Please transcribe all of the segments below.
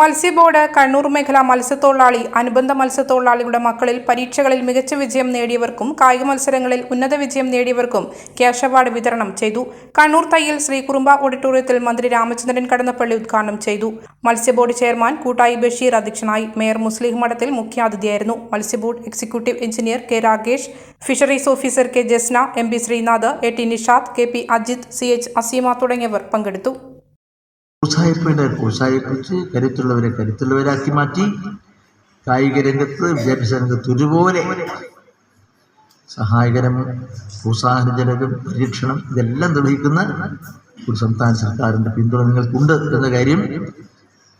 മത്സ്യബോർഡ് കണ്ണൂർ മേഖല മത്സ്യത്തൊഴിലാളി അനുബന്ധ മത്സ്യത്തൊഴിലാളികളുടെ മക്കളിൽ പരീക്ഷകളിൽ മികച്ച വിജയം നേടിയവർക്കും കായിക മത്സരങ്ങളിൽ ഉന്നത വിജയം നേടിയവർക്കും ക്യാഷ് അവാർഡ് വിതരണം ചെയ്തു. കണ്ണൂർ തയ്യൽ ശ്രീകുറുമ്പ ഓഡിറ്റോറിയത്തിൽ മന്ത്രി രാമചന്ദ്രൻ കടന്നപ്പള്ളി ഉദ്ഘാടനം ചെയ്തു. മത്സ്യബോർഡ് ചെയർമാൻ കൂട്ടായി ബഷീർ അധ്യക്ഷനായി. മേയർ മുസ്ലിം മഠത്തിൽ മുഖ്യാതിഥിയായിരുന്നു. മത്സ്യബോർഡ് executive engineer K Rakesh fisheries officer K Jasna M P Sreenath A T Nishad K P Ajith C H Aseema തുടങ്ങിയവർ പങ്കെടുത്തു. പ്രോത്സാഹിപ്പിക്കേണ്ട പ്രോത്സാഹിപ്പിച്ച് കരുത്തുള്ളവരെ കരുത്തുള്ളവരാക്കി മാറ്റി കായിക രംഗത്ത് വിദ്യാഭ്യാസ രംഗത്ത് ഒരുപോലെ സഹായകരം പ്രോത്സാഹനജനകം പരീക്ഷണം ഇതെല്ലാം നിർവഹിക്കുന്ന ഒരു സംസ്ഥാന സർക്കാരിന്റെ പിന്തുണ നിങ്ങൾക്കുണ്ട് എന്ന കാര്യം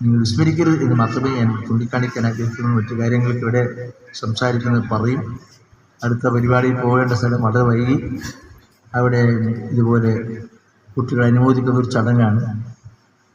നിങ്ങൾ വിസ്മരിക്കരുത് എന്ന് മാത്രമേ ഞാൻ ചൂണ്ടിക്കാണിക്കാൻ ആഗ്രഹിക്കുന്നു. മറ്റു കാര്യങ്ങൾക്ക് ഇവിടെ സംസാരിക്കുന്നത് പറയും. അടുത്ത പരിപാടിയിൽ പോകേണ്ട സ്ഥലം വളരെ വൈകി. അവിടെ ഇതുപോലെ കുട്ടികളെ അനുമോദിക്കുന്ന ഒരു ചടങ്ങാണ്.